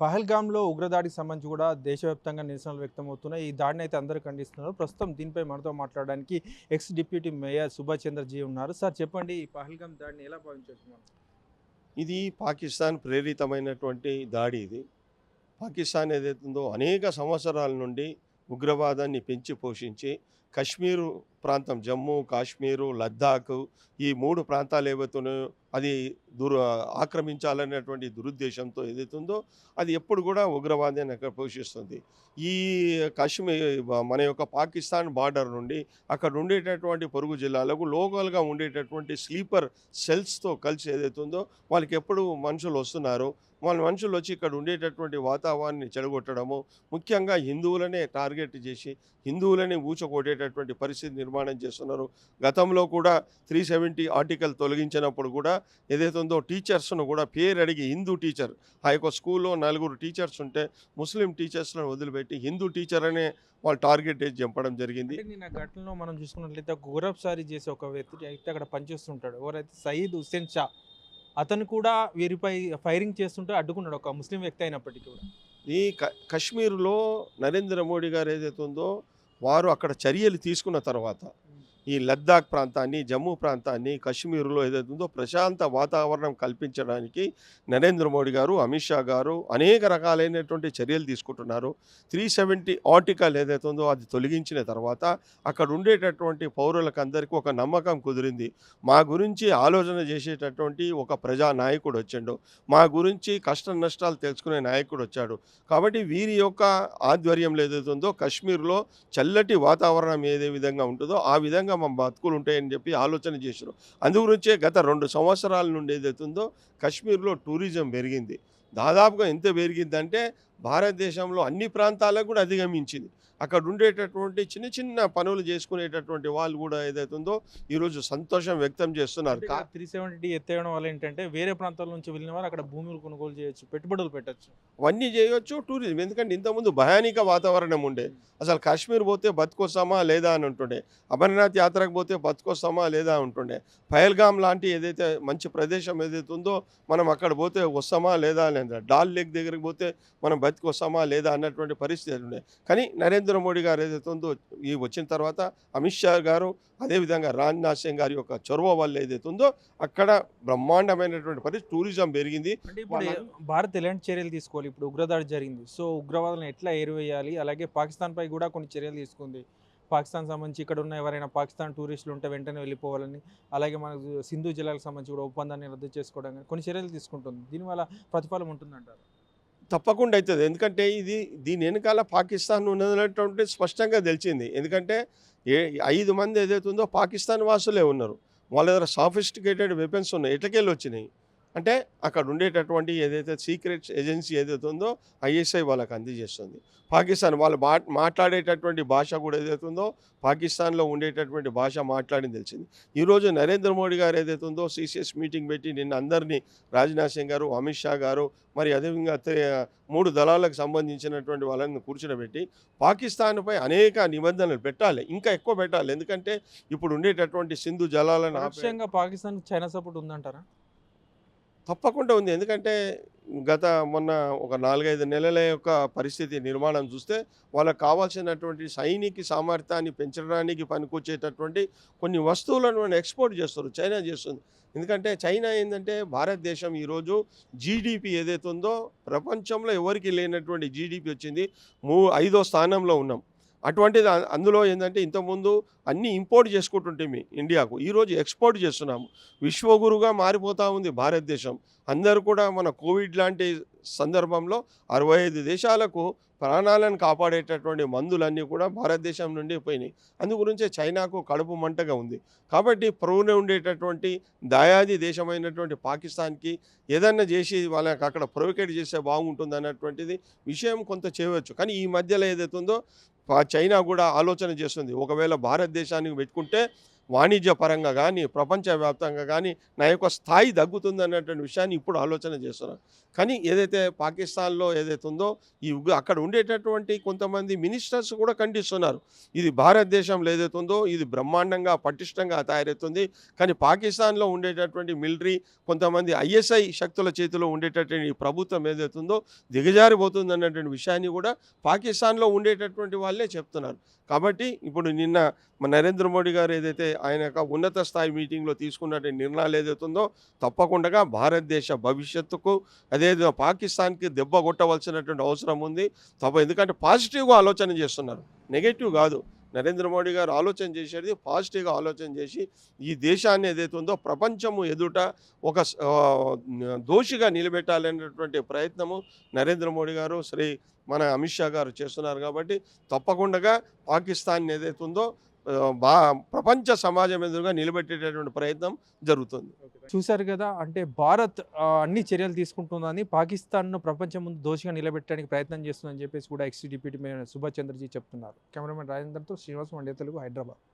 పహల్గామ్లో ఉగ్రదాడికి సంబంధించి కూడా దేశవ్యాప్తంగా నిరసనలు వ్యక్తమవుతున్నాయి. ఈ దాడిని అయితే అందరూ ఖండిస్తున్నారు. ప్రస్తుతం దీనిపై మనతో మాట్లాడడానికి ex deputy mayor Subhash Chandraji ఉన్నారు. సార్ చెప్పండి ఈ పహల్గామ్ దాడిని ఎలా భావించవచ్చు మనం? ఇది పాకిస్తాన్ ప్రేరితమైనటువంటి దాడి ఇది. పాకిస్తాన్ ఏదైతుందో అనేక సంవత్సరాల నుండి ఉగ్రవాదాన్ని పెంచి పోషించి కశ్మీరు ప్రాంతం జమ్మూ కాశ్మీరు లద్దాఖ్ ఈ మూడు ప్రాంతాలు ఏవైతున్నాయో అది దుర్ ఆక్రమించాలనేటువంటి దురుద్దేశంతో ఏదైతుందో అది ఎప్పుడు కూడా ఉగ్రవాదాన్ని అక్కడ పోషిస్తుంది. ఈ కాశ్మీర్ మన యొక్క పాకిస్తాన్ బార్డర్ నుండి అక్కడ ఉండేటటువంటి పొరుగు జిల్లాలకు లోకల్గా ఉండేటటువంటి స్లీపర్ సెల్స్తో కలిసి ఏదైతుందో వాళ్ళకి ఎప్పుడు మనుషులు వస్తున్నారు వాళ్ళ మనుషులు వచ్చి ఇక్కడ ఉండేటటువంటి వాతావరణాన్ని చెడగొట్టడము ముఖ్యంగా హిందువులనే టార్గెట్ చేసి హిందువులని ఊచకొట్టేటటువంటి పరిస్థితి నిర్మాణం చేస్తున్నారు. గతంలో కూడా త్రీ సెవెంటీ ఆర్టికల్ తొలగించినప్పుడు కూడా ఏదైతే ఉందో టీచర్స్ను కూడా పేరు అడిగి హిందూ టీచర్ ఆ యొక్క స్కూల్లో నలుగురు టీచర్స్ ఉంటే ముస్లిం టీచర్స్లను వదిలిపెట్టి హిందూ టీచర్ అనే వాళ్ళు టార్గెట్ చేసి చంపడం జరిగింది. నిన్న ఘటనలో మనం చూసుకున్నట్లయితే గౌరవ్ సారీ చేసే ఒక వ్యక్తి అయితే అక్కడ పనిచేస్తుంటాడు. ఎవరైతే సయీద్ హుస్సేన్ షా అతను కూడా వీరిపై ఫైరింగ్ చేస్తుంటే అడ్డుకున్నాడు ఒక ముస్లిం వ్యక్తి అయినప్పటికీ కూడా. ఈ క కశ్మీర్లో నరేంద్ర మోడీ గారు ఏదైతే ఉందో వారు అక్కడ చర్యలు తీసుకున్న తర్వాత ఈ లద్దాఖ్ ప్రాంతాన్ని జమ్మూ ప్రాంతాన్ని కశ్మీర్లో ఏదైతే ఉందో ప్రశాంత వాతావరణం కల్పించడానికి నరేంద్ర మోడీ గారు అమిత్ షా గారు అనేక రకాలైనటువంటి చర్యలు తీసుకుంటున్నారు. త్రీ సెవెంటీ ఆర్టికల్ ఏదైతే ఉందో అది తొలగించిన తర్వాత అక్కడ ఉండేటటువంటి పౌరులకు అందరికీ ఒక నమ్మకం కుదిరింది. మా గురించి ఆలోచన చేసేటటువంటి ఒక ప్రజా నాయకుడు వచ్చాడు. మా గురించి కష్ట నష్టాలు తెలుసుకునే నాయకుడు వచ్చాడు. కాబట్టి వీరి యొక్క ఆధ్వర్యంలో ఏదైతే ఉందో కశ్మీర్లో చల్లటి వాతావరణం ఏదే విధంగా ఉంటుందో ఆ విధంగా మా బతుకులు ఉంటాయని చెప్పి ఆలోచన చేశారు. అందుగురించే గత రెండు సంవత్సరాల నుండి ఏదైతుందో కాశ్మీర్లో కశ్మీర్లో టూరిజం పెరిగింది. దాదాపుగా ఎంత పెరిగిందంటే భారతదేశంలో అన్ని ప్రాంతాలకు కూడా అధిగమించింది. అక్కడ ఉండేటటువంటి చిన్న చిన్న పనులు చేసుకునేటటువంటి వాళ్ళు కూడా ఏదైతే ఉందో ఈరోజు సంతోషం వ్యక్తం చేస్తున్నారు. త్రీ సెవెంటీ ఎత్తేయడం వల్ల ఏంటంటే వేరే ప్రాంతాల నుంచి వెళ్ళిన వారు అక్కడ భూములు కొనుగోలు చేయొచ్చు పెట్టుబడులు పెట్టచ్చు. అవన్నీ చేయొచ్చు టూరిజం. ఎందుకంటే ఇంతకుముందు భయానిక వాతావరణం ఉండే. అసలు కాశ్మీర్ పోతే బతుకొస్తామా లేదా అని ఉంటుండే. అమర్నాథ్ యాత్రకు పోతే బతుకొస్తామా లేదా ఉంటుండే. పహల్గామ్ లాంటి ఏదైతే మంచి ప్రదేశం ఏదైతే ఉందో మనం అక్కడ పోతే వస్తామా లేదా అంటారు. డాల్ లేక్ దగ్గరికి పోతే మనం బతికొస్తామా లేదా అన్నటువంటి పరిస్థితి ఉండే. కానీ నరేంద్ర మోడీ గారు ఏదైతే ఉందో ఈ వచ్చిన తర్వాత అమిత్ షా గారు అదేవిధంగా రాజ్నాథ్ సింగ్ గారి యొక్క చొరవ వల్ల ఏదైతే ఉందో అక్కడ బ్రహ్మాండమైనటువంటి పరిస్థితి టూరిజం పెరిగింది. భారత్ ఎలాంటి చర్యలు తీసుకోవాలి? ఇప్పుడు ఉగ్రదాడి జరిగింది. సో ఉగ్రవాదులను ఎట్లా ఏరివేయాలి? అలాగే పాకిస్తాన్ పై కూడా కొన్ని చర్యలు తీసుకుంది. పాకిస్తాన్ సంబంధించి ఇక్కడ ఉన్న ఎవరైనా పాకిస్తాన్ టూరిస్టులు ఉంటే వెంటనే వెళ్ళిపోవాలని అలాగే మనకు సింధు జిల్లాకు సంబంధించి కూడా ఒప్పందాన్ని రద్దు చేసుకోవడం కానీ కొన్ని చర్యలు తీసుకుంటుంది. దీనివల్ల ప్రతిఫలం ఉంటుందంటారు? తప్పకుండా అవుతుంది. ఎందుకంటే ఇది దీని వెనకాల పాకిస్తాన్ ఉన్నదనేటువంటి స్పష్టంగా తెలిసింది. ఎందుకంటే ఏ ఐదు మంది ఏదైతే ఉందో పాకిస్తాన్ వాసులే ఉన్నారు. వాళ్ళ దగ్గర సాఫిస్టికేటెడ్ వెపన్స్ ఉన్నాయి. ఎట్లకెళ్ళి వచ్చినాయి అంటే అక్కడ ఉండేటటువంటి ఏదైతే సీక్రెట్ ఏజెన్సీ ఏదైతే ఉందో ఐఎస్ఐ వాళ్ళకి అందజేస్తుంది. పాకిస్తాన్ వాళ్ళు మా మాట్లాడేటటువంటి భాష కూడా ఏదైతే ఉందో పాకిస్తాన్లో ఉండేటటువంటి భాష మాట్లాడింది తెలిసింది. ఈరోజు నరేంద్ర మోడీ గారు ఏదైతే ఉందో సీసీఎస్ మీటింగ్ పెట్టి నిన్న అందరినీ రాజ్నాథ్ సింగ్ గారు అమిత్ షా గారు మరి అదేవిధంగా మూడు దళాలకు సంబంధించినటువంటి వాళ్ళని కూర్చునబెట్టి పాకిస్తాన్పై అనేక నిబంధనలు పెట్టాలి ఇంకా ఎక్కువ పెట్టాలి. ఎందుకంటే ఇప్పుడు ఉండేటటువంటి సింధు జలాలను పాకిస్తాన్ చైనా సపోర్ట్ ఉందంటారా? తప్పకుండా ఉంది. ఎందుకంటే గత మొన్న ఒక నాలుగైదు నెలల యొక్క పరిస్థితి నిర్మాణం చూస్తే వాళ్ళకి కావాల్సినటువంటి సైనిక సామర్థ్యాన్ని పెంచడానికి పనికొచ్చేటటువంటి కొన్ని వస్తువులను మనం ఎక్స్పోర్ట్ చేస్తారు. చైనా చేస్తుంది. ఎందుకంటే చైనా ఏంటంటే భారతదేశం ఈరోజు జీడిపి ఏదైతే ఉందో ప్రపంచంలో ఎవరికి లేనటువంటి జీడిపి వచ్చింది. మూ ఐదో స్థానంలో ఉన్నాం. అటువంటిది అందులో ఏంటంటే ఇంతకుముందు అన్నీ ఇంపోర్ట్ చేసుకుంటుంటే మీ ఇండియాకు ఈరోజు ఎక్స్పోర్ట్ చేస్తున్నాము. విశ్వగురుగా మారిపోతూ ఉంది భారతదేశం. అందరూ కూడా మన కోవిడ్ లాంటి సందర్భంలో అరవై ఐదు దేశాలకు ప్రాణాలను కాపాడేటటువంటి మందులన్నీ కూడా భారతదేశం నుండి పోయినాయి. అందుగురించే చైనాకు కడుపు మంటగా ఉంది. కాబట్టి ప్రభునే ఉండేటటువంటి దయాది దేశమైనటువంటి పాకిస్తాన్కి ఏదన్నా చేసి వాళ్ళకి అక్కడ ప్రొవోకేట్ చేస్తే బాగుంటుంది అన్నటువంటిది విషయం కొంత చేయవచ్చు. కానీ ఈ మధ్యలో ఏదైతుందో ఉందో చైనా కూడా ఆలోచన చేస్తుంది. ఒకవేళ భారతదేశానికి పెట్టుకుంటే వాణిజ్య పరంగా కానీ ప్రపంచవ్యాప్తంగా కానీ నా యొక్క స్థాయి తగ్గుతుంది అన్నటువంటి విషయాన్ని ఇప్పుడు ఆలోచన చేస్తున్నాను కానీ ఏదైతే పాకిస్తాన్లో ఏదైతే ఉందో ఈ అక్కడ ఉండేటటువంటి కొంతమంది మినిస్టర్స్ కూడా ఖండిస్తున్నారు. ఇది భారతదేశంలో ఏదైతే ఉందో ఇది బ్రహ్మాండంగా పటిష్టంగా తయారవుతుంది. కానీ పాకిస్తాన్లో ఉండేటటువంటి మిలిటరీ కొంతమంది ఐఎస్ఐ శక్తుల చేతిలో ఉండేటటువంటి ప్రభుత్వం ఏదైతే ఉందో దిగజారిపోతుంది అన్నటువంటి విషయాన్ని కూడా పాకిస్తాన్లో ఉండేటటువంటి వాళ్ళే చెప్తున్నారు. కాబట్టి ఇప్పుడు నిన్న నరేంద్ర మోడీ గారు ఏదైతే ఆయన యొక్క ఉన్నత స్థాయి మీటింగ్లో తీసుకున్నటువంటి నిర్ణయాలు ఏదైతే ఉందో తప్పకుండా భారతదేశ భవిష్యత్తుకు అదే పాకిస్తాన్కి దెబ్బ కొట్టవలసినటువంటి అవసరం ఉంది. తప్ప ఎందుకంటే పాజిటివ్గా ఆలోచన చేస్తున్నారు. నెగటివ్ కాదు. నరేంద్ర మోడీ గారు ఆలోచన చేసేది పాజిటివ్గా ఆలోచన చేసి ఈ దేశాన్ని ఏదైతే ఉందో ప్రపంచము ఎదుట ఒక దోషిగా నిలబెట్టాలనేటువంటి ప్రయత్నము నరేంద్ర మోడీ గారు శ్రీ మన అమిత్ షా గారు చేస్తున్నారు కాబట్టి తప్పకుండా పాకిస్తాన్ ఏదైతే ఉందో బా ప్రపంచ సమాజం ఎదురుగా నిలబెట్టేటటువంటి ప్రయత్నం జరుగుతుంది. చూశారు కదా అంటే భారత్ అన్ని చర్యలు తీసుకుంటుందని పాకిస్తాన్ను ప్రపంచం ముందు దోషిగా నిలబెట్టడానికి ప్రయత్నం చేస్తుందని చెప్పేసి కూడా ex deputy mayor Subhash Chandraji చెప్తున్నారు. కెమెరామెన్ రాజేందర్తో శ్రీనివాస్ మండే తెలుగు హైదరాబాద్.